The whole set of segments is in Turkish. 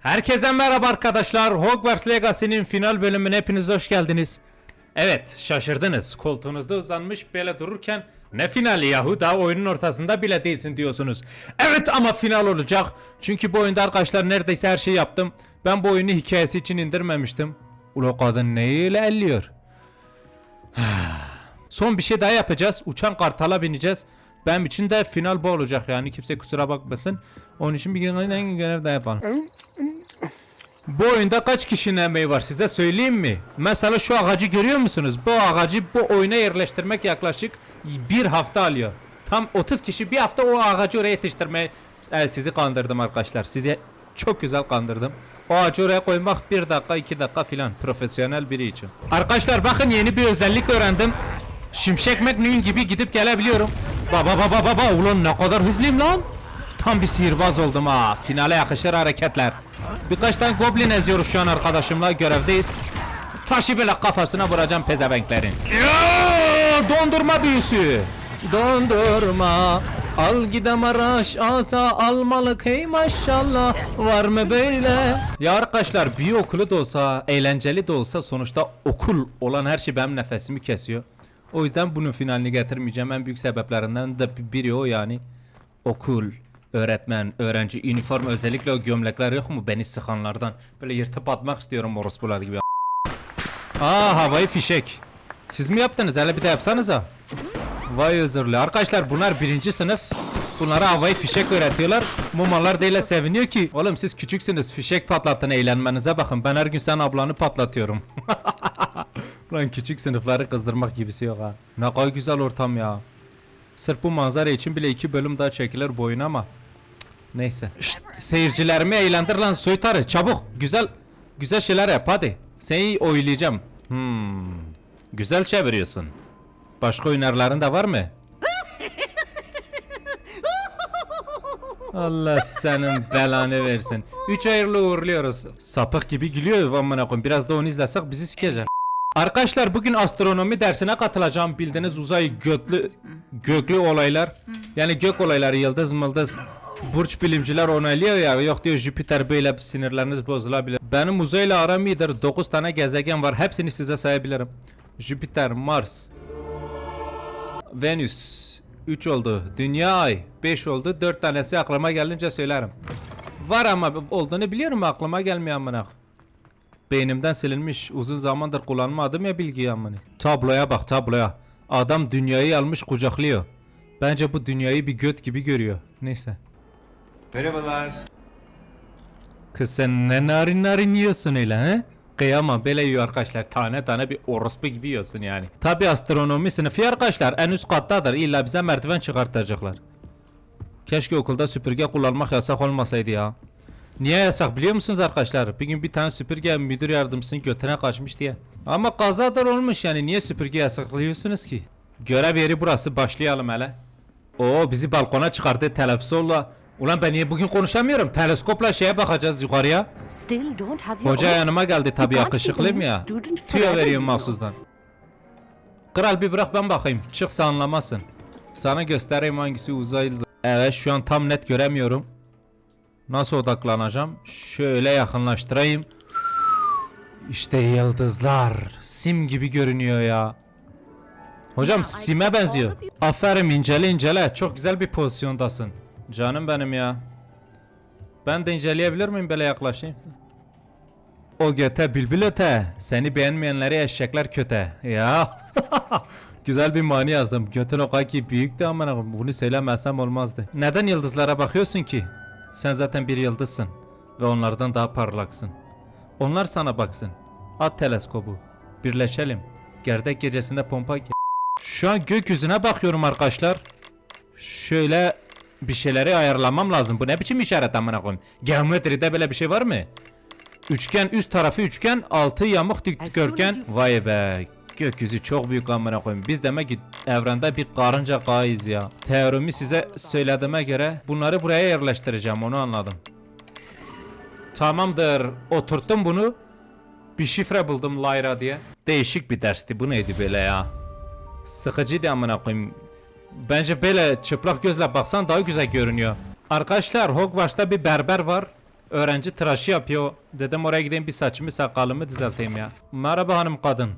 Herkese merhaba arkadaşlar. Hogwarts Legacy'nin final bölümüne hepiniz hoş geldiniz. Evet şaşırdınız. Koltuğunuzda uzanmış böyle dururken ne finali yahu daha oyunun ortasında bile değilsin diyorsunuz. Evet ama final olacak. Çünkü bu oyunda arkadaşlar neredeyse her şeyi yaptım. Ben bu oyunu hikayesi için indirmemiştim. Ula kadın neyi öyle elliyor? Son bir şey daha yapacağız. Uçan kartala bineceğiz. Benim için de final bu olacak yani kimse kusura bakmasın. Onun için bir gün en görev daha yapalım. Bu oyunda kaç kişinin emeği var size söyleyeyim mi? Mesela şu ağacı görüyor musunuz? Bu ağacı bu oyuna yerleştirmek yaklaşık bir hafta alıyor. Tam 30 kişi bir hafta o ağacı oraya yetiştirmeye... Evet sizi kandırdım arkadaşlar. Sizi çok güzel kandırdım. O ağacı oraya koymak bir dakika iki dakika filan profesyonel biri için. Arkadaşlar bakın yeni bir özellik öğrendim. Şimşek McQueen gibi gidip gelebiliyorum. Baba baba baba ulan ne kadar hızlıyım lan. Tam bir sihirbaz oldum ha. Finale yakışır hareketler. Birkaç tane goblin eziyoruz şu an arkadaşımla görevdeyiz. Taşı bile kafasına vuracağım pezevenklerin. Dondurma büyüsü. Dondurma. Al gidem araş asa almalık hey maşallah var mı böyle? Ya arkadaşlar büyü okulu da olsa eğlenceli de olsa sonuçta okul olan her şey benim nefesimi kesiyor. O yüzden bunun finalini getirmeyeceğim en büyük sebeplerinden de biri o yani. Okul, öğretmen, öğrenci, üniforma özellikle o gömlekler yok mu beni sıkanlardan. Böyle yırtıp atmak istiyorum orospular gibi. Aa havayı fişek. Siz mi yaptınız? Hele bir de yapsanıza. Vay özürlü. Arkadaşlar bunlar birinci sınıf. Bunlara havayı fişek öğretiyorlar. Mumalar değil seviniyor ki. Oğlum siz küçüksünüz. Fişek patlatın eğlenmenize bakın. Ben her gün sen ablanı patlatıyorum. Lan küçük sınıfları kızdırmak gibisi yok ha. Ne kadar güzel ortam ya. Sırf bu manzara için bile iki bölüm daha çekilir bu oyun ama. Cık, Neyse. Şşt, seyircilerimi eğlendir lan soytarı çabuk. Güzel güzel şeyler yap hadi. Seni oylayacağım. Hmm. Güzel çeviriyorsun. Başka oynarların da var mı? Allah senin belanı versin. Üç hayırlı uğurluyoruz. Sapık gibi gülüyor amına koyayım. Biraz da onu izlesek bizi sikecek. Arkadaşlar bugün astronomi dersine katılacağım. Bildiğiniz uzay göklü göklü olaylar. Yani gök olayları yıldız mıldız. Burç bilimciler onaylıyor ya. Yok diyor Jüpiter böyle sinirleriniz bozulabilir. Benim uzayla aram iyidir. 9 tane gezegen var. Hepsini size sayabilirim. Jüpiter, Mars, Venüs 3 oldu. Dünya ay 5 oldu. 4 tanesi aklıma gelince söylerim. Var ama olduğunu biliyorum aklıma gelmiyor amına. Beynimden silinmiş. Uzun zamandır kullanmadım ya bilgiyi amına. Tabloya bak tabloya. Adam dünyayı almış kucaklıyor. Bence bu dünyayı bir göt gibi görüyor. Neyse. Merhabalar. Kız sen ne narin narin yiyorsun öyle he? Kıyamam böyle yiyor arkadaşlar tane tane bir orospu gibi yiyorsun yani. Tabi astronomi sınıfı arkadaşlar en üst kattadır illa bize merdiven çıkartacaklar. Keşke okulda süpürge kullanmak yasak olmasaydı ya. Niye yasak biliyor musunuz arkadaşlar? Bir gün bir tane süpürge müdür yardımcısının götüne kaçmış diye. Ama kazadır olmuş yani niye süpürge yasaklıyorsunuz ki? Görev yeri burası başlayalım hele. Oo bizi balkona çıkardı televizyonla. Ulan ben niye bugün konuşamıyorum? Teleskopla şeye bakacağız yukarıya. Hoca yanıma geldi tabi yakışıklıyım ya. Tüyo veriyorum mahsusdan. Kral bir bırak ben bakayım. Çıksa anlamazsın. Sana göstereyim hangisi uzaylı. Evet şu an tam net göremiyorum. Nasıl odaklanacağım? Şöyle yakınlaştırayım. İşte yıldızlar. Sim gibi görünüyor ya. Hocam sime benziyor. Aferin incele incele. Çok güzel bir pozisyondasın. Canım benim ya. Ben de inceleyebilir miyim böyle yaklaşayım? O göte bülbül öte. Seni beğenmeyenleri eşekler köte. Ya. Güzel bir mani yazdım. Götün o kadar ki büyüktü ama bunu söylemezsem olmazdı. Neden yıldızlara bakıyorsun ki? Sen zaten bir yıldızsın. Ve onlardan daha parlaksın. Onlar sana baksın. At teleskobu. Birleşelim. Gerdek gecesinde pompa... Şu an gökyüzüne bakıyorum arkadaşlar. Şöyle bir şeyleri ayarlamam lazım. Bu ne biçim işaret amına koyayım? Geometride böyle bir şey var mı? Üçgen üst tarafı üçgen, altı yamuk dikdörtgen. Vay be. Gökyüzü çok büyük amına koyayım. Biz demek ki evrende bir karınca kağıyız ya. Teorimi size söylediğime göre bunları buraya yerleştireceğim onu anladım. Tamamdır. Oturttum bunu. Bir şifre buldum Lyra diye. Değişik bir dersti. Bu neydi böyle ya? Sıkıcıydı amına koyayım. Bence böyle çıplak gözle baksan daha güzel görünüyor. Arkadaşlar Hogwarts'ta bir berber var. Öğrenci tıraşı yapıyor. Dedim oraya gideyim bir saçımı sakalımı düzelteyim ya. Merhaba hanım kadın.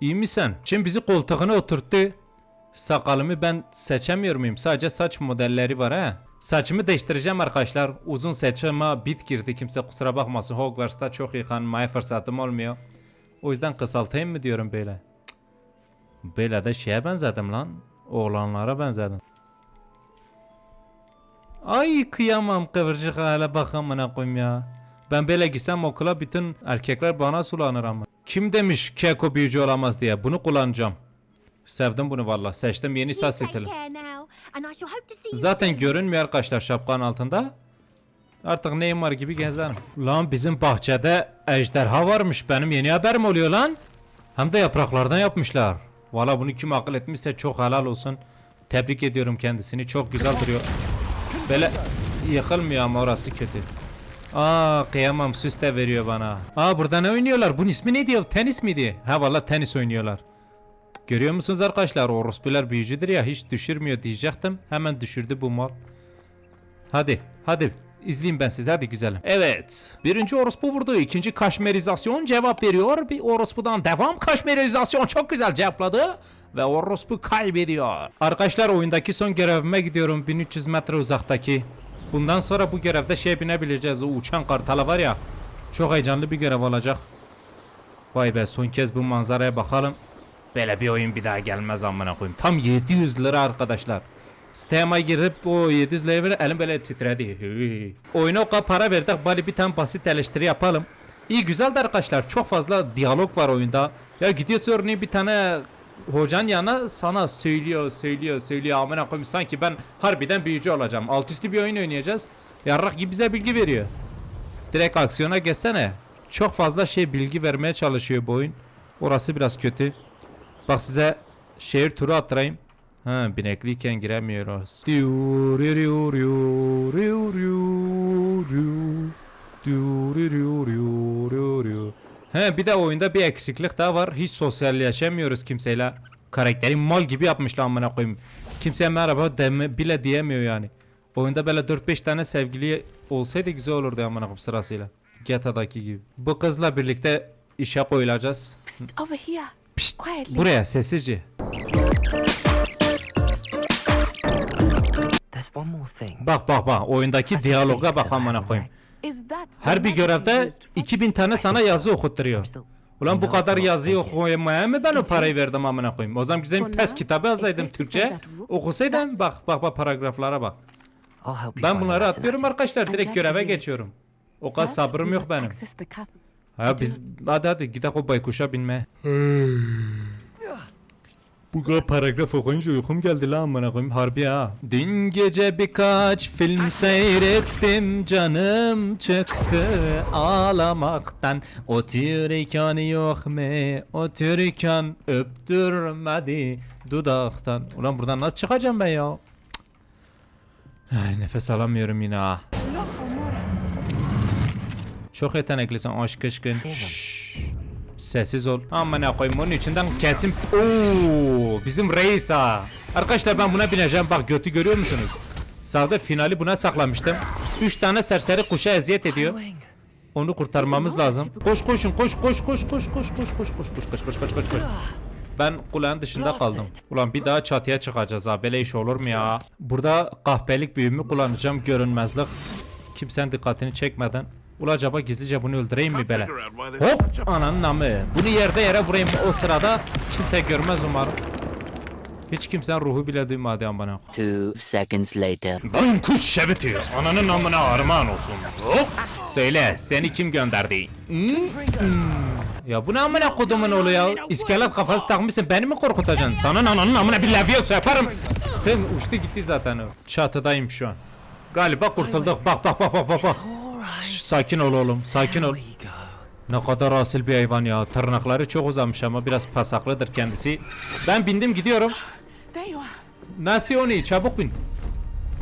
İyi misin? Şimdi bizi koltuğuna oturttu. Sakalımı ben seçemiyor muyum? Sadece saç modelleri var ha. Saçımı değiştireceğim arkadaşlar. Uzun saçıma bit girdi. Kimse kusura bakmasın. Hogwarts'ta çok yıkanmaya fırsatım olmuyor. O yüzden kısaltayım mı diyorum böyle. Cık. Böyle de şeye benzedim lan. Oğlanlara benzedim. Ay kıyamam kıvırcık hala bak amına koyayım ya. Ben böyle gitsem okula bütün erkekler bana sulanır ama. Kim demiş keko büyücü olamaz diye bunu kullanacağım. Sevdim bunu valla. Seçtim yeni take stili. Zaten görünmüyor arkadaşlar şapkanın altında. Artık neyim var gibi gezerim. Lan bizim bahçede ejderha varmış. Benim yeni haberim oluyor lan. Hem de yapraklardan yapmışlar. Valla bunu kim akıl etmişse çok helal olsun. Tebrik ediyorum kendisini. Çok güzel duruyor. Böyle yıkılmıyor ama orası kötü. Aa kıyamam süs de veriyor bana. Aa burada ne oynuyorlar? Bunun ismi neydi ya? Tenis miydi? Ha valla tenis oynuyorlar. Görüyor musunuz arkadaşlar? Orospular büyücüdür ya hiç düşürmüyor diyecektim. Hemen düşürdü bu mal. Hadi hadi izleyeyim ben sizi hadi güzelim. Evet. Birinci orospu vurdu. ikinci kaşmerizasyon cevap veriyor. Bir orospudan devam kaşmerizasyon çok güzel cevapladı. Ve orospu kaybediyor. Arkadaşlar oyundaki son görevime gidiyorum. 1300 metre uzaktaki. Bundan sonra bu görevde şey binebileceğiz. O uçan kartala var ya. Çok heyecanlı bir görev olacak. Vay be son kez bu manzaraya bakalım. Böyle bir oyun bir daha gelmez amına koyayım. Tam 700 lira arkadaşlar. Steam'a girip o 700 liraya ver elim böyle titredi. Oyuna o kadar para verdik bari bir tane basit eleştiri yapalım. İyi güzel de arkadaşlar çok fazla diyalog var oyunda. Ya gidiyorsun örneğin bir tane hocan yana sana söylüyor söylüyor söylüyor amına koyayım sanki ben harbiden büyücü olacağım. Alt üstü bir oyun oynayacağız. Yarrak gibi bize bilgi veriyor. Direkt aksiyona geçsene. Çok fazla şey bilgi vermeye çalışıyor bu oyun. Orası biraz kötü. Bak size şehir turu attırayım. Ha binekliyken giremiyoruz. He bir de oyunda bir eksiklik daha var. Hiç sosyalleşemiyoruz kimseyle. Karakteri mal gibi yapmışlar amına koyayım. Kimseye merhaba deme, bile diyemiyor yani. Oyunda böyle 4-5 tane sevgili olsaydı güzel olurdu amına koyayım sırasıyla. GTA'daki gibi. Bu kızla birlikte işe koyulacağız. Psst, over here. Pişt, Quietly. buraya sessizce. There's one more thing. Bak bak bak oyundaki diyaloga bak amına koyayım. Her bir görevde 2000 tane sana yazı okutturuyor. Ulan bu kadar yazıyı okumaya mı ben o parayı verdim amına koyayım? O zaman güzel test kitabı yazaydım Türkçe. Okusaydım bak bak bak paragraflara bak. Ben bunları atlıyorum arkadaşlar direkt göreve geçiyorum. O kadar sabrım yok benim. Ha biz hadi hadi gidelim o baykuşa binmeye. Bu kadar paragraf okuyunca uykum geldi lan amına koyayım harbi ha. Dün gece birkaç film seyrettim canım çıktı ağlamaktan. Otururken yok mu otururken öptürmedi dudaktan. Ulan buradan nasıl çıkacağım ben ya? Ay nefes alamıyorum yine ha. Çok yeteneklisin aşk aşkın. Şşş. Sessiz ol. Aman ne koyayım onun içinden kesim. Oo, bizim reis ha. Arkadaşlar ben buna bineceğim. Bak götü görüyor musunuz? Sağda finali buna saklamıştım. 3 tane serseri kuşa eziyet ediyor. Onu kurtarmamız lazım. Koş koşun koş koş koş koş koş koş koş koş koş koş koş koş koş koş. Ben kulağın dışında kaldım. Ulan bir daha çatıya çıkacağız ha. Böyle iş olur mu ya? Burada kahpelik büyümü kullanacağım. Görünmezlik. Kimsenin dikkatini çekmeden. Ula acaba gizlice bunu öldüreyim mi böyle? Hop ananın namı. Bunu yerde yere vurayım o sırada. Kimse görmez umarım. Hiç kimsenin ruhu bile duymadı amına. Two seconds later. Ben kuş şebiti. Ananın namına armağan olsun. Hop. Söyle seni kim gönderdi? Hmm? Ya bu ne amına kodumun oğlu ya? İskelet kafası takmışsın beni mi korkutacaksın? Sana ananın namına bir levyosu yaparım. Sen uçtu gitti zaten o. Çatıdayım şu an. Galiba kurtulduk. Bak bak bak bak bak bak. Şş, sakin ol oğlum sakin ol. Ne kadar asil bir hayvan ya. Tırnakları çok uzamış ama biraz pasaklıdır kendisi. Ben bindim gidiyorum. Nasıl onu? Çabuk bin.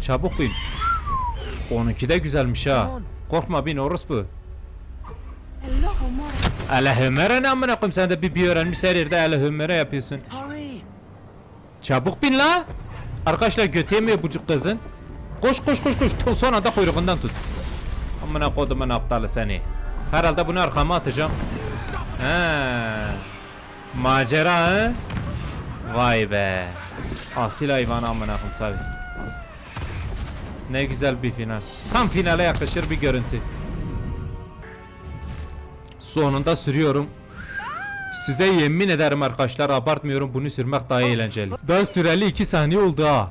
Çabuk bin. Onunki de güzelmiş ha. Korkma bin orospu. Hello, Omora. Ele hümere ne amına koyayım sen de bir bir öğrenmiş her yerde ele hümere yapıyorsun. Çabuk bin la. Arkadaşlar götü yemiyor bu kızın. Koş koş koş koş. Son anda kuyruğundan tut. Amına kodumun aptalı seni. Herhalde bunu arkama atacağım. He. Macera he? Vay be. Asil hayvan amına tabi. Ne güzel bir final. Tam finale yakışır bir görüntü. Sonunda sürüyorum. Size yemin ederim arkadaşlar abartmıyorum bunu sürmek daha eğlenceli. Daha süreli 2 saniye oldu ha.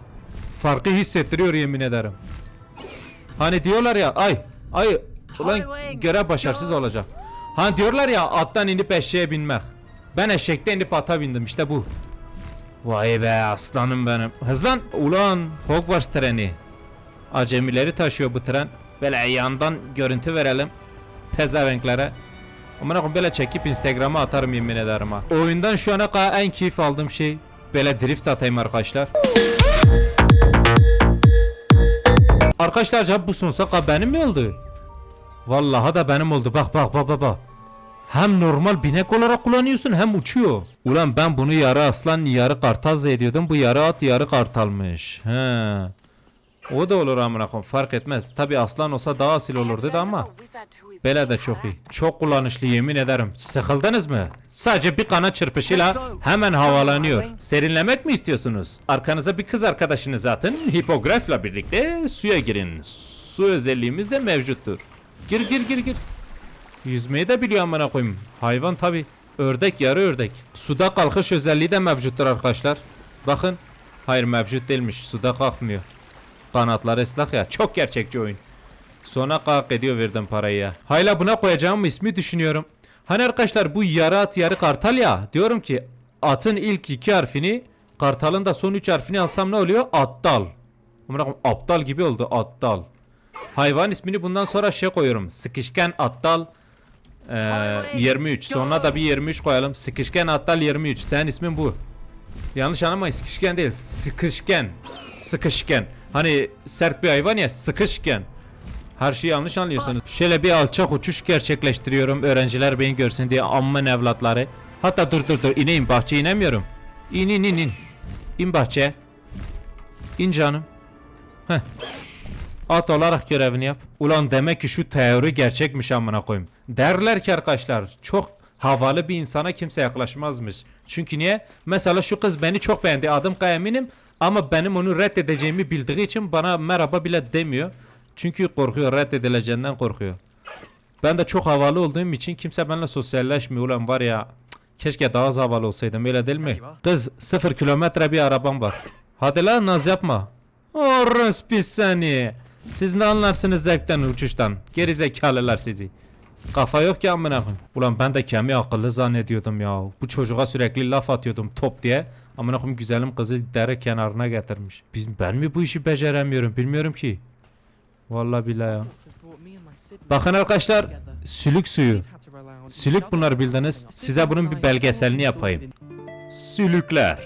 Farkı hissettiriyor yemin ederim. Hani diyorlar ya ay ay ulan görev başarısız olacak. Hani diyorlar ya attan inip eşeğe binmek. Ben eşekte inip ata bindim işte bu. Vay be aslanım benim. Hızlan ulan Hogwarts treni. Acemileri taşıyor bu tren. Böyle yandan görüntü verelim. Pezevenklere. Amına koyayım böyle çekip Instagram'a atarım yemin ederim ha. Oyundan şu ana kadar en keyif aldığım şey böyle drift atayım arkadaşlar. Arkadaşlar bu sonsuza benim mi oldu? Vallahi da benim oldu. Bak bak bak bak bak. Hem normal binek olarak kullanıyorsun hem uçuyor. Ulan ben bunu yarı aslan yarı kartal zannediyordum. Bu yarı at yarı kartalmış. He. O da olur amına koyayım fark etmez. Tabi aslan olsa daha asil olurdu da ama. Bela da çok iyi. Çok kullanışlı yemin ederim. Sıkıldınız mı? Sadece bir kanat çırpışıyla hemen havalanıyor. Serinlemek mi istiyorsunuz? Arkanıza bir kız arkadaşınızı atın. Hipografla birlikte suya girin. Su özelliğimiz de mevcuttur. Gir gir gir gir. Yüzmeyi de biliyor amına koyayım. Hayvan tabi. Ördek yarı ördek. Suda kalkış özelliği de mevcuttur arkadaşlar. Bakın. Hayır mevcut değilmiş. Suda kalkmıyor. Kanatlar ıslak ya. Çok gerçekçi oyun. Sonra kalk ediyor verdim parayı. Hayla buna koyacağım ismi düşünüyorum. Hani arkadaşlar bu yarı at yarı kartal ya. Diyorum ki atın ilk iki harfini kartalın da son üç harfini alsam ne oluyor? Attal. Koyayım, aptal gibi oldu attal. Hayvan ismini bundan sonra şey koyuyorum. Sıkışken attal eee, 23. Sonra da bir 23 koyalım. Sıkışken attal 23. Senin ismin bu. Yanlış anlamayın sıkışken değil. Sıkışken. Sıkışken. Hani sert bir hayvan ya sıkışken. Her şeyi yanlış anlıyorsunuz. Şöyle bir alçak uçuş gerçekleştiriyorum. Öğrenciler beni görsün diye amman evlatları. Hatta dur dur dur ineyim bahçeye inemiyorum. İn in in in. İn bahçeye. İn canım. Heh. At olarak görevini yap. Ulan demek ki şu teori gerçekmiş amına koyayım. Derler ki arkadaşlar çok havalı bir insana kimse yaklaşmazmış. Çünkü niye? Mesela şu kız beni çok beğendi. Adım eminim ama benim onu reddedeceğimi bildiği için bana merhaba bile demiyor. Çünkü korkuyor reddedileceğinden korkuyor. Ben de çok havalı olduğum için kimse benimle sosyalleşmiyor. Ulan var ya keşke daha az havalı olsaydım öyle değil mi? Kız sıfır kilometre bir arabam var. Hadi lan naz yapma. Orası pis seni. Siz ne anlarsınız zevkten uçuştan? Geri zekalılar sizi. Kafa yok ki amına koyayım. Ulan ben de kemi akıllı zannediyordum ya. Bu çocuğa sürekli laf atıyordum top diye. Amına koyayım güzelim kızı dere kenarına getirmiş. Biz ben mi bu işi beceremiyorum bilmiyorum ki. Vallahi billahi ya. Bakın arkadaşlar sülük suyu. Sülük bunlar bildiniz. Size bunun bir belgeselini yapayım. Sülükler.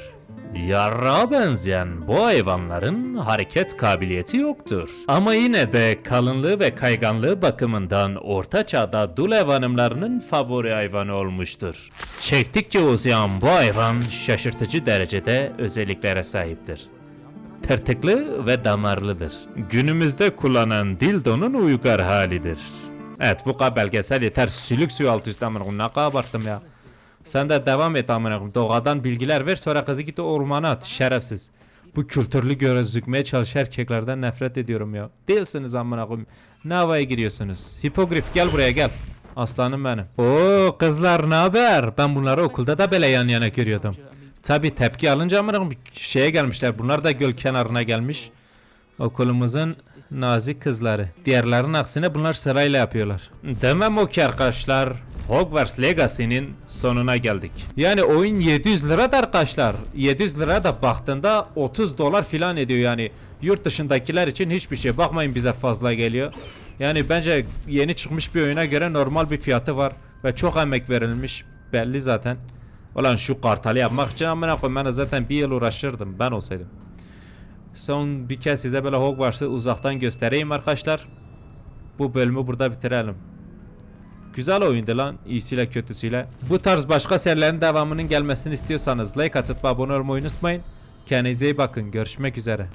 Yarrağa benzeyen bu hayvanların hareket kabiliyeti yoktur. Ama yine de kalınlığı ve kayganlığı bakımından orta çağda dul ev hanımlarının favori hayvanı olmuştur. Çektikçe uzayan bu hayvan şaşırtıcı derecede özelliklere sahiptir tırtıklı ve damarlıdır. Günümüzde kullanan dildonun uygar halidir. Evet bu kadar belgesel yeter. Sülük suyu altı üstü amına. Ne kadar abarttım ya. Sen de devam et amına koyayım. Doğadan bilgiler ver sonra kızı git ormana at. Şerefsiz. Bu kültürlü gözükmeye çalışan erkeklerden nefret ediyorum ya. Değilsiniz amına koyayım. Ne havaya giriyorsunuz? Hipogrif gel buraya gel. Aslanım benim. Oo kızlar ne haber? Ben bunları okulda da böyle yan yana görüyordum. Tabi tepki alınca amına şeye gelmişler. Bunlar da göl kenarına gelmiş. Okulumuzun nazik kızları. Diğerlerinin aksine bunlar sırayla yapıyorlar. Demem o ki arkadaşlar. Hogwarts Legacy'nin sonuna geldik. Yani oyun 700 lira da arkadaşlar. 700 lira da baktığında 30 dolar filan ediyor yani. Yurt dışındakiler için hiçbir şey. Bakmayın bize fazla geliyor. Yani bence yeni çıkmış bir oyuna göre normal bir fiyatı var. Ve çok emek verilmiş. Belli zaten. Ulan şu kartalı yapmak için amına koyayım ben zaten bir yıl uğraşırdım ben olsaydım. Son bir kez size böyle Hogwarts'ı uzaktan göstereyim arkadaşlar. Bu bölümü burada bitirelim. Güzel oyundu lan iyisiyle kötüsüyle. Bu tarz başka serilerin devamının gelmesini istiyorsanız like atıp abone olmayı unutmayın. Kendinize iyi bakın. Görüşmek üzere.